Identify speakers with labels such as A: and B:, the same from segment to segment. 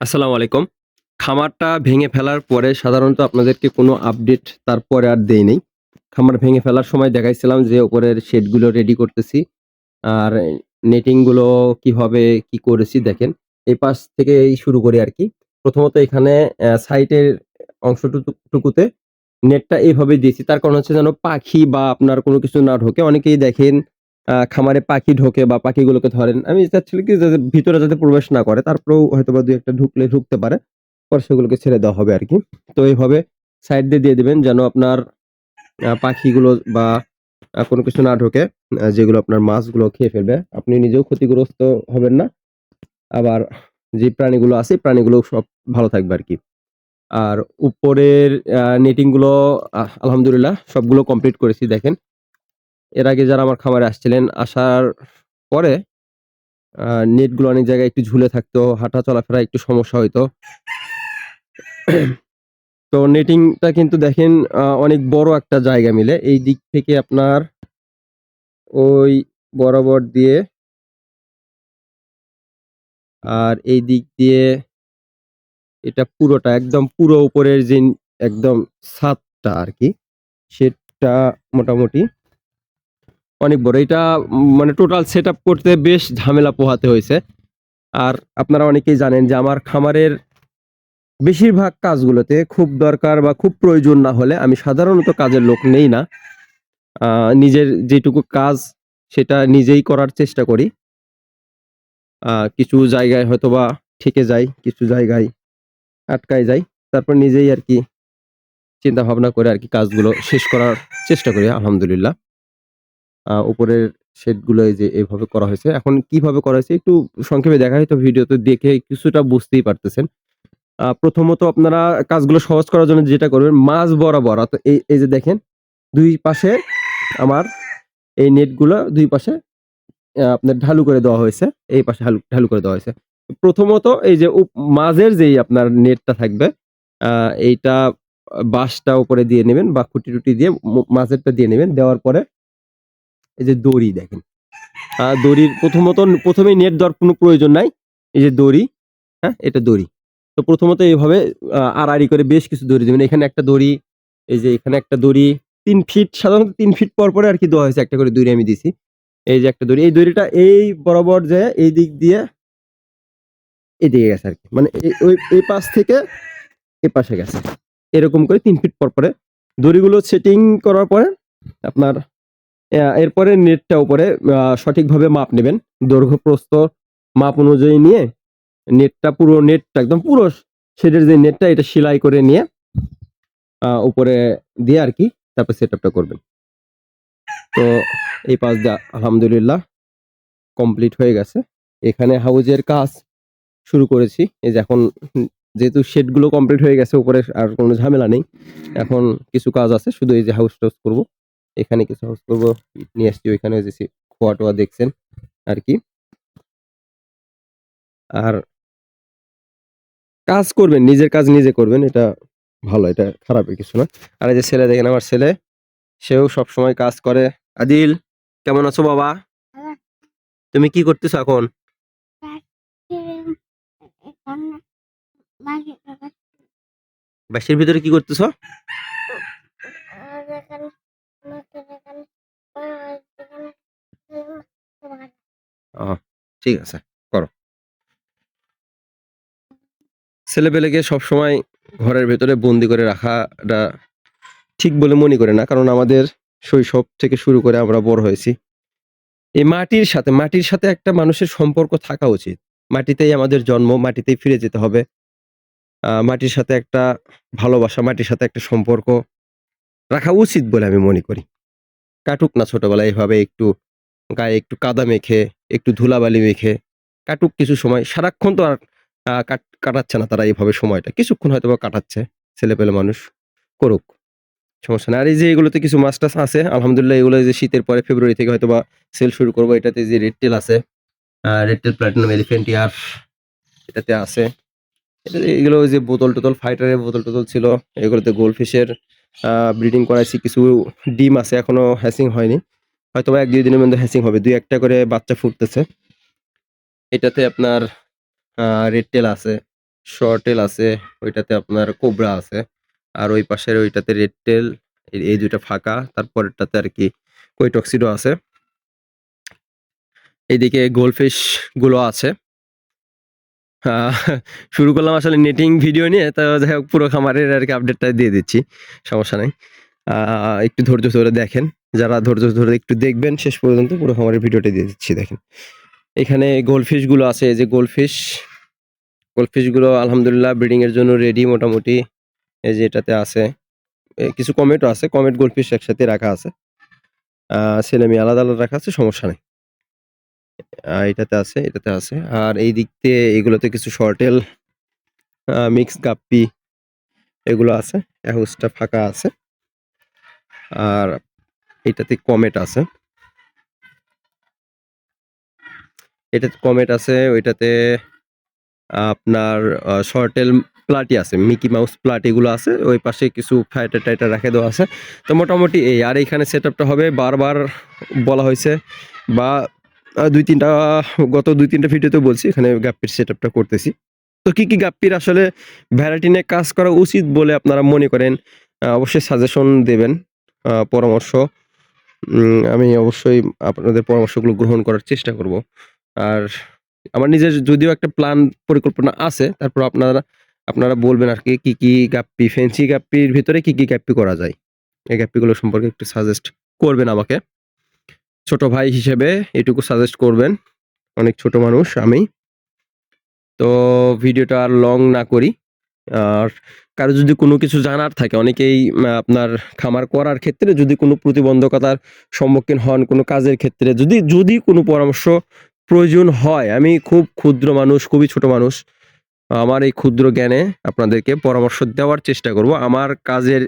A: আসসালামু আলাইকুম। খামারটা ভেঙে ফেলার পরে সাধারণত আপনাদেরকে কোনো আপডেট তারপরে আর দেই নেই খামার ভেঙে ফেলার সময় দেখাইছিলাম যে উপরের শেডগুলো রেডি করতেছি। আর নেটিংগুলো কীভাবে কি করেছি দেখেন। এই পাশ থেকেই শুরু করি আর কি প্রথমত এখানে সাইটের অংশটুকু টুকুতে নেটটা এইভাবে দিয়েছি। তার কারণ হচ্ছে যেন পাখি বা আপনার কোনো কিছু না ঢোকে। অনেকেই দেখেন খামারে পাখি ঢোকে বা পাখিগুলোকে ধরেন। আমি চাচ্ছিলাম কি যে ভিতরে যাতে প্রবেশ না করে। তারপরেও হয়তোবা ২-১ একটা ঢুকলে ঢুকতে পারে। পরে সেগুলোকে ছেড়ে দেওয়া হবে আর কি তো এইভাবে সাইড দিয়ে, দিয়ে দিবেন যেন আপনার পাখিগুলো বা কোনো কিছু না ঢোকে। যেগুলো আপনার মাছগুলো খেয়ে ফেলবে। আপনি নিজেও ক্ষতিগ্রস্ত হবেন না। আবার যে প্রাণীগুলো আছে প্রাণীগুলো সব ভালো থাকবে আর কি আর উপরের আ নেটিংগুলো আলহামদুলিল্লাহ সবগুলো কমপ্লিট করেছি দেখেন। এর আগে যারা আমার খামারে আসছিলেন, আসার পরে নেটগুলো অনেক জায়গায় একটু ঝুলে থাকতো। হাঁটা চলাফেরা একটু সমস্যা হইতো। তো নেটিংটা কিন্তু দেখেন অনেক বড় একটা জায়গা মিলে। এই দিক থেকে আপনার ওই বরাবর দিয়ে আর এই দিক দিয়ে এটা পুরোটা একদম পুরো উপরের যে একদম ছাদটা আর কি সেটা মোটামুটি অনেক বড়। এটা মানে টোটাল সেটআপ করতে বেশ ঝামেলা পোহাতে হয়েছে আর আপনারা অনেকেই জানেন যে আমার খামারের বেশিরভাগ কাজগুলোতে খুব দরকার বা খুব প্রয়োজন না হলে আমি সাধারণত কাজের লোক নেই না। নিজের যেটুকু কাজ সেটা নিজেই করার চেষ্টা করি। কিছু জায়গায় হয়তোবা ঠেকে যাই, কিছু জায়গায় আটকায় যাই। তারপর নিজেই আর কি চিন্তা ভাবনা করে আর কি কাজগুলো শেষ করার চেষ্টা করি আলহামদুলিল্লাহ। আ উপরের শেডগুলো এই যে এভাবে করা হয়েছে। এখন কীভাবে করা হয়েছে একটু সংক্ষেপে দেখা হয়তো ভিডিওতে দেখে কিছুটা বুঝতেই পারতেছেন। প্রথমত আপনারা কাজগুলো সহজ করার জন্য যেটা করবেন মাঝ বরাবর এই, এই যে দেখেন দুই পাশে আমার এই নেটগুলো দুই পাশে আপনার ঢালু করে দেওয়া হয়েছে। এই পাশে হালু ঢালু করে দেওয়া হয়েছে। প্রথমত এই যে মাঝের যেই আপনার নেটটা থাকবে এইটা বাঁশটা উপরে দিয়ে নেবেন বা খুঁটি-টুটি দিয়ে মাঝেরটা দিয়ে নেবেন দেওয়ার পরে এই যে দড়ি দেখেন। দড়ির প্রথমত ১ম এই নেট দেওয়ার কোনো প্রয়োজন নাই। এই যে দড়ি, হ্যাঁ? এটা দড়ি। তো প্রথমত এইভাবে আ আড়াআড়ি করে বেশ কিছু দড়ি দেবেন এখানে একটা দড়ি, এই যে এখানে একটা দড়ি তিন ফিট সাধারণত তিন ফিট পর, পরে আর কি দেওয়া হয়েছে একটা করে দড়ি আমি দিছি। এই যে একটা দড়ি। এই দড়িটা এই বরাবর যে এই দিক দিয়ে এদিকে গেছে আর কি মানে ওই এই পাশ থেকে এ পাশে গেছে। এরকম করে তিন ফিট পর, পরে দড়িগুলো সেটিং করার পরে আপনার এরপরে নেটটা উপরে সঠিকভাবে মাপ নেবেন দৈর্ঘ্য প্রস্থ মাপ অনুযায়ী নিয়ে নেটটা পুরো, নেটটা একদম পুরো শেডের যে নেটটা, এটা সেলাই করে নিয়ে উপরে দিয়ে আরকি তারপর সেটআপটা করবেন। তো এই পাশ দিয়ে আলহামদুলিল্লাহ কমপ্লিট হয়ে গেছে। এখানে হাউজের কাজ শুরু করেছি। এই যে এখন যেহেতু শেডগুলো কমপ্লিট হয়ে গেছে, উপরে আর কোনো ঝামেলা নেই। এখন কিছু কাজ আছে, শুধু এই যে হাউস-টাউস করব। এখানে কিছু হাউস করব। নিয়ে আসছি ওইখানে যে সি খোয়া-টোয়া দেখছেন আরকি। আর কাজ করবেন, নিজের কাজ নিজে করবেন। এটা ভালো, এটা খারাপের কিছু না। আর এই যে ছেলে দেখেন আমার ছেলে, সেও সবসময় কাজ করে। আদিল, কেমন আছো বাবা? তুমি কি করতেছো এখন? বাঁশের ভিতরে কি করতেছো? ও ঠিক আছে, করো। ছেলেপেলেকে সবসময় ঘরের ভেতরে বন্দি করে রাখাটা ঠিক বলে মনে করি না। কারণ আমাদের শৈশব থেকে শুরু করে আমরা বড় হয়েছি। এই মাটির সাথে, মাটির সাথে একটা মানুষের সম্পর্ক থাকা উচিত। মাটিতেই আমাদের জন্ম, মাটিতেই ফিরে যেতে হবে। আ মাটির সাথে একটা ভালোবাসা, মাটির সাথে একটা সম্পর্ক রাখা উচিত বলে আমি মনে করি। কাটুক না ছোটবেলায় এভাবে একটু গায়ে একটু কাদা মেখে, একটু ধুলাবালি মেখে কাটুক কিছু সময়। সারাক্ষণ তো আর কাটাচ্ছে না তারা এভাবে সময়টা। কিছুক্ষণ হয়তোবা কাটাচ্ছে ছেলেপেলে মানুষ। করুক। সমস্যা নাই। আর এই যে এগুলোতে কিছু মাছ-টাছ আছে আলহামদুলিল্লাহ এগুলো যে শীতের পরে ফেব্রুয়ারি থেকে হয়তোবা সেল শুরু করব এটাতে যে রেড টেল আছে, a red tail platinum elephant ear এটাতে আছে। এগুলো যে বোতল-টোতল ফাইটারের বোতল-টোতল ছিল। এগুলোতে গোল্ডফিশের আ ব্রিডিং করাইছি। কিছু ডিম আছে এখনও হ্যাসিং হয়নি। হয়তোবা ১-২ দিনের মধ্যে হ্যাচিং হবে। ২-১ করে বাচ্চা ফুটতেছে। এটাতে আপনার রেড টেল আছে। শর্ট টেল আছে, ওইটাতে আপনার কোবরা আছে, আর ওই পাশের ওইটাতে রেড টেল এই দুইটা ফাঁকা, তারপরেরটাতে আর কি কৈটক্সিডো আছে এইদিকে গোলফিশগুলো আছে শুরু করলাম আসলে নেটিং ভিডিও নিয়ে, তো যাই হোক পুরো খামারের আর কি আপডেটটা দিয়ে দিচ্ছি, সমস্যা নেই একটু ধৈর্য ধরে দেখেন যারা ধৈর্য ধরে একটু দেখবেন, শেষ পর্যন্ত পুরো খামারের ভিডিওটা দিয়ে দিচ্ছি, দেখেন। এখানে গোলফিশগুলো আছে, এই যে গোলফিশ গোলফিশগুলো আলহামদুলিল্লাহ ব্রিডিংয়ের জন্য রেডি মোটামুটি, এই যে এটাতে আছে। কিছু কমেটও আছে কমেট গোলফিশ একসাথে রাখা আছে। ছেলে মেয়ে আলাদা আলাদা রাখা আছে, সমস্যা নেই। এটাতে আছে এটাতে আছে। আর এই দিক দিয়ে এগুলোতে কিছু শর্টেল মিক্স গাপ্পি এগুলো আছে অ্যাহুসটা ফাঁকা আছে। আর এটাতে কমেট আছে। এটাতে কমেট আছে, ওইটাতে আপনার শর্টেল প্লাটি আছে, মিকি মাউস প্লাটি গুলো আছে, ওই পাশে কিছু ফাইটার টাইটার রেখে দেওয়া আছে। তো মোটামুটি এই, আর এখানে সেট আপটা হবে বারবার বলা হয়েছে বা দুই তিনটা, গত দুই তিনটা ভিডিওতে বলছি, এখানে গাপ্পির সেট আপটা করতেছি। তো কি কি গাপ্পির আসলে ভ্যারাইটি নিয়ে কাজ করা উচিত বলে আপনারা মনে করেন? অবশ্যই সাজেশন দেবেন পরামর্শ। আমি অবশ্যই আপনাদের পরামর্শগুলো গ্রহণ করার চেষ্টা করব। আর আমার নিজের যদিও একটা প্ল্যান পরিকল্পনা আছে, তারপর আপনারা আপনারা বলবেন আর কি কি কি গাপ্পি ফেন্সি গাপ্পির ভিতরে কি কি গাপ্পি করা যায়? এই গাপ্পিগুলো সম্পর্কে একটু সাজেস্ট করবেন আমাকে। ছোট ভাই হিসেবে এটুকু সাজেস্ট করবেন, অনেক ছোট মানুষ, আমি। তো ভিডিওটা আর লং না করি। আর কারও যদি কোনো কিছু জানার থাকে, অনেকেই আপনার খামার করার ক্ষেত্রে যদি কোনো প্রতিবন্ধকতার সম্মুখীন হন কোনো কাজের ক্ষেত্রে, যদি যদি কোনো পরামর্শ প্রয়োজন হয়, আমি খুব ক্ষুদ্র মানুষ, খুবই ছোট মানুষ, আমার এই ক্ষুদ্র জ্ঞানে আপনাদেরকে পরামর্শ দেওয়ার চেষ্টা করব। আমার কাজের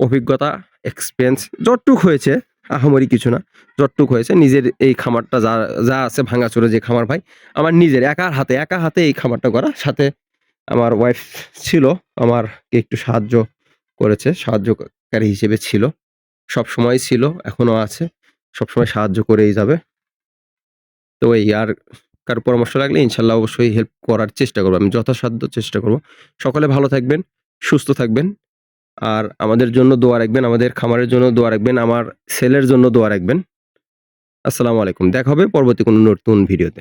A: অভিজ্ঞতা এক্সপিরিয়েন্স যতটুক হয়েছে, আহামরি কিছু না, যতটুক হয়েছে, নিজের এই খামারটা যা যা আছে, ভাঙাচোরা যে খামার ভাই, আমার নিজের, একার হাতে, একা হাতে এই খামারটা করা সাথে আমার ওয়াইফ ছিল, আমারকে একটু সাহায্য করেছে, সাহায্যকারী হিসেবে ছিল। সব সময় ছিল, এখনও আছে, সব সময় সাহায্য করেই যাবে। তো এই আর কারও পরামর্শ লাগলে ইনশাল্লাহ অবশ্যই হেল্প করার চেষ্টা করব, আমি যথাসাধ্য চেষ্টা করব। সকলে ভালো থাকবেন, সুস্থ থাকবেন, আর আমাদের জন্য দোয়া রাখবেন, আমাদের খামারের জন্য দোয়া রাখবেন, আমার সেলের জন্য দোয়া রাখবেন। আসসালামু আলাইকুম, দেখা হবে পরবর্তী কোনো নতুন ভিডিওতে